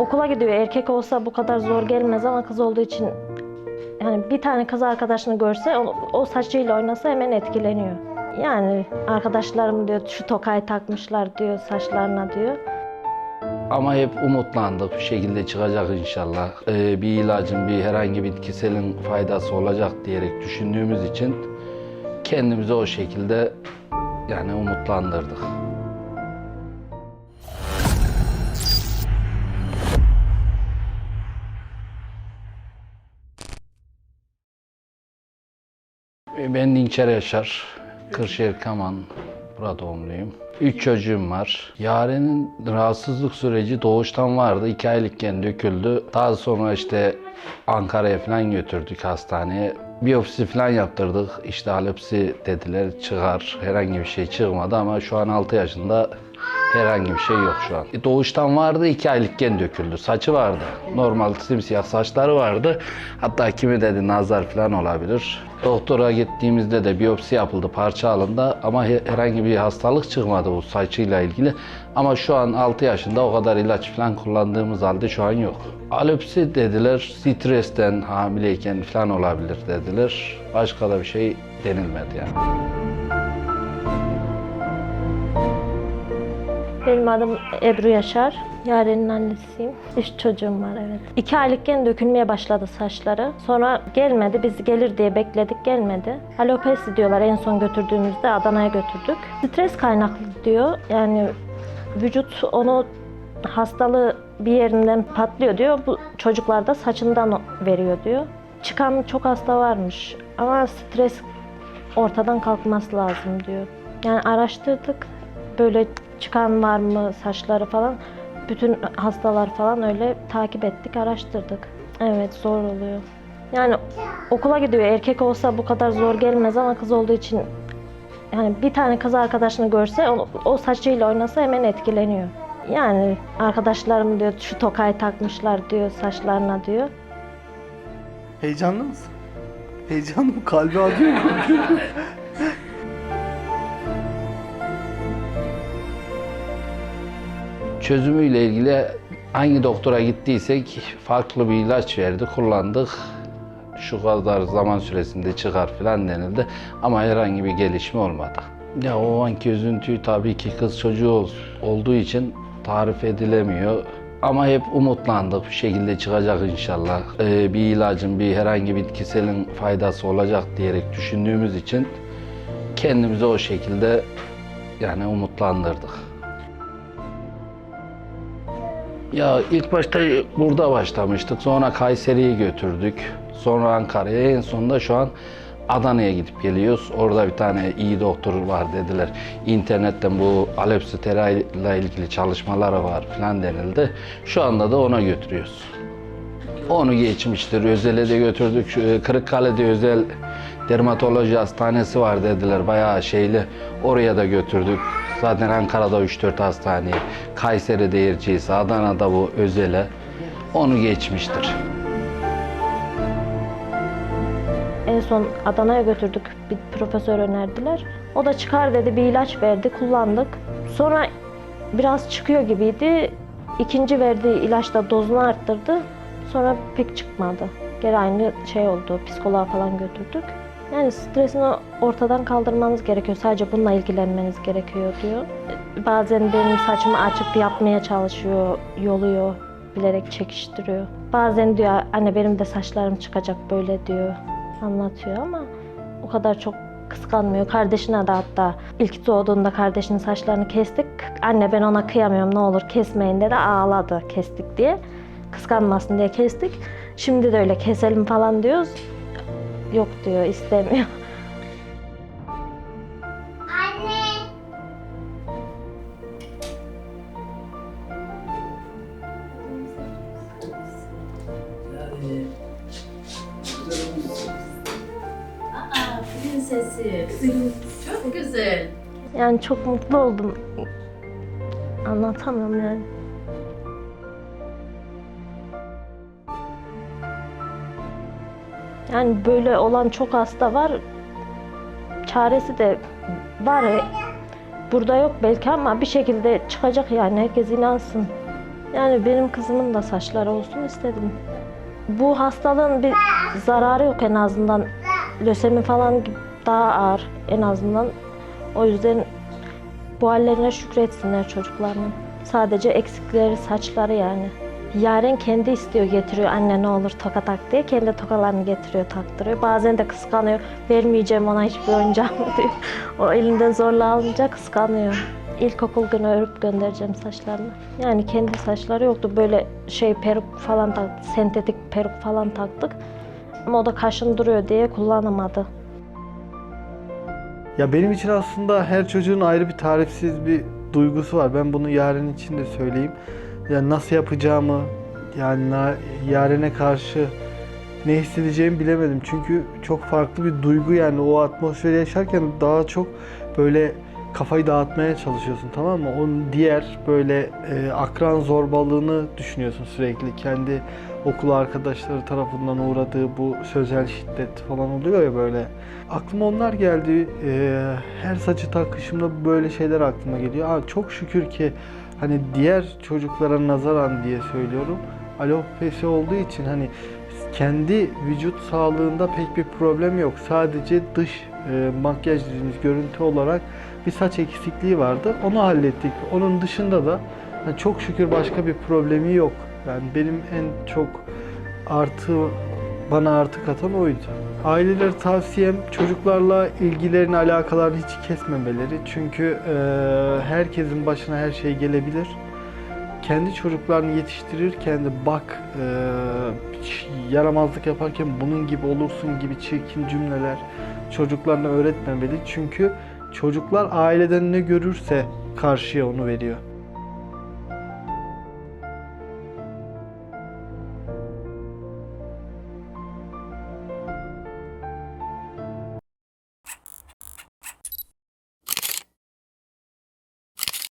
okula gidiyor. Erkek olsa bu kadar zor gelmez ama kız olduğu için yani bir tane kız arkadaşını görse o, o saçıyla oynasa hemen etkileniyor. Yani arkadaşlarım diyor şu tokayı takmışlar diyor saçlarına diyor. Ama hep umutlandık bir şekilde çıkacak inşallah. Ee, bir ilacın, bir herhangi bir bitkiselin faydası olacak diyerek düşündüğümüz için kendimizi o şekilde yani umutlandırdık. Ben Dinçer Yaşar, Kırşehir Kaman, burada doğumluyum. Üç çocuğum var. Yaren'in rahatsızlık süreci doğuştan vardı. İki aylıkken döküldü. Daha sonra işte Ankara'ya falan götürdük hastaneye. Biyopsi falan yaptırdık. İşte alepsi dediler çıkar. Herhangi bir şey çıkmadı ama şu an 6 yaşında herhangi bir şey yok şu an. E, Doğuştan vardı, iki aylıkken döküldü. Saçı vardı. Normal simsiyah saçları vardı. Hatta kimi dedi nazar falan olabilir. Doktora gittiğimizde de biyopsi yapıldı, parça alındı ama he- herhangi bir hastalık çıkmadı bu saçıyla ilgili. Ama şu an 6 yaşında o kadar ilaç falan kullandığımız halde şu an yok. Alepsi dediler, stresten hamileyken falan olabilir dediler. Başka da bir şey denilmedi yani. Benim adım Ebru Yaşar. Yaren'in annesiyim. Üç çocuğum var evet. İki aylıkken dökülmeye başladı saçları. Sonra gelmedi. Biz gelir diye bekledik gelmedi. Alopesi diyorlar en son götürdüğümüzde Adana'ya götürdük. Stres kaynaklı diyor. Yani vücut onu hastalığı bir yerinden patlıyor diyor. Bu çocuklarda saçından veriyor diyor. Çıkan çok hasta varmış ama stres ortadan kalkması lazım diyor. Yani araştırdık böyle çıkan var mı saçları falan. Bütün hastalar falan öyle takip ettik, araştırdık. Evet zor oluyor. Yani okula gidiyor. Erkek olsa bu kadar zor gelmez ama kız olduğu için yani bir tane kız arkadaşını görse o, o saçıyla oynasa hemen etkileniyor. Yani arkadaşlarım diyor şu tokayı takmışlar diyor saçlarına diyor. Heyecanlı mısın? Heyecanlı mı? Kalbi atıyor Çözümüyle ilgili hangi doktora gittiysek farklı bir ilaç verdi, kullandık. Şu kadar zaman süresinde çıkar falan denildi ama herhangi bir gelişme olmadı. Ya o anki üzüntüyü tabii ki kız çocuğu ol- olduğu için tarif edilemiyor. Ama hep umutlandık bir şekilde çıkacak inşallah. Ee, bir ilacın, bir herhangi bir bitkiselin faydası olacak diyerek düşündüğümüz için kendimizi o şekilde yani umutlandırdık. Ya ilk başta burada başlamıştık. Sonra Kayseri'ye götürdük. Sonra Ankara'ya. En sonunda şu an Adana'ya gidip geliyoruz. Orada bir tane iyi doktor var dediler. İnternetten bu alepsi ile ilgili çalışmaları var falan denildi. Şu anda da ona götürüyoruz. Onu geçmiştir. Özel'e de götürdük. E, Kırıkkale'de özel dermatoloji hastanesi var dediler. Bayağı şeyli. Oraya da götürdük. Zaten Ankara'da 3-4 hastane. Kayseri'de Yerceğiz. Adana'da bu Özel'e. Onu geçmiştir. En son Adana'ya götürdük. Bir profesör önerdiler. O da çıkar dedi bir ilaç verdi kullandık. Sonra biraz çıkıyor gibiydi. İkinci verdiği ilaçla dozunu arttırdı. Sonra pek çıkmadı. Geri aynı şey oldu. Psikoloğa falan götürdük. Yani stresini ortadan kaldırmanız gerekiyor. Sadece bununla ilgilenmeniz gerekiyor diyor. Bazen benim saçımı açıp yapmaya çalışıyor, yoluyor, bilerek çekiştiriyor. Bazen diyor anne benim de saçlarım çıkacak böyle diyor anlatıyor ama o kadar çok kıskanmıyor. Kardeşine de hatta ilk doğduğunda kardeşinin saçlarını kestik. Anne ben ona kıyamıyorum ne olur kesmeyin dedi ağladı kestik diye. Kıskanmasın diye kestik. Şimdi de öyle keselim falan diyoruz. Yok diyor istemiyor. Yani Aa, prensesi. Çok güzel. Yani çok mutlu oldum. Anlatamam yani. Yani böyle olan çok hasta var. Çaresi de var. Burada yok belki ama bir şekilde çıkacak yani herkes inansın. Yani benim kızımın da saçları olsun istedim. Bu hastalığın bir zararı yok en azından. Lösemi falan daha ağır en azından. O yüzden bu hallerine şükretsinler çocuklarının. Sadece eksikleri saçları yani. Yaren kendi istiyor getiriyor anne ne olur toka tak diye. Kendi tokalarını getiriyor taktırıyor. Bazen de kıskanıyor. Vermeyeceğim ona hiçbir oyuncağımı diyor. O elinden zorla alınca kıskanıyor. İlkokul günü örüp göndereceğim saçlarını. Yani kendi saçları yoktu. Böyle şey peruk falan taktı. Sentetik peruk falan taktık. Ama o da kaşın duruyor diye kullanamadı. Ya benim için aslında her çocuğun ayrı bir tarifsiz bir duygusu var. Ben bunu Yaren için de söyleyeyim. Yani nasıl yapacağımı, yani Yaren'e karşı ne hissedeceğimi bilemedim. Çünkü çok farklı bir duygu yani o atmosferi yaşarken daha çok böyle kafayı dağıtmaya çalışıyorsun tamam mı? Onun diğer böyle e, akran zorbalığını düşünüyorsun sürekli. Kendi okul arkadaşları tarafından uğradığı bu sözel şiddet falan oluyor ya böyle. Aklıma onlar geldi. E, her saçı takışımda böyle şeyler aklıma geliyor. Aa, çok şükür ki hani diğer çocuklara nazaran diye söylüyorum. Alopesi olduğu için hani kendi vücut sağlığında pek bir problem yok. Sadece dış e, makyaj dediğimiz görüntü olarak bir saç eksikliği vardı. Onu hallettik. Onun dışında da hani çok şükür başka bir problemi yok. Yani benim en çok artı bana artı katan oydu. Ailelere tavsiyem çocuklarla ilgilerini, alakalarını hiç kesmemeleri. Çünkü e, herkesin başına her şey gelebilir kendi çocuklarını yetiştirirken de bak e, yaramazlık yaparken bunun gibi olursun gibi çirkin cümleler çocuklarına öğretmemeli. Çünkü çocuklar aileden ne görürse karşıya onu veriyor.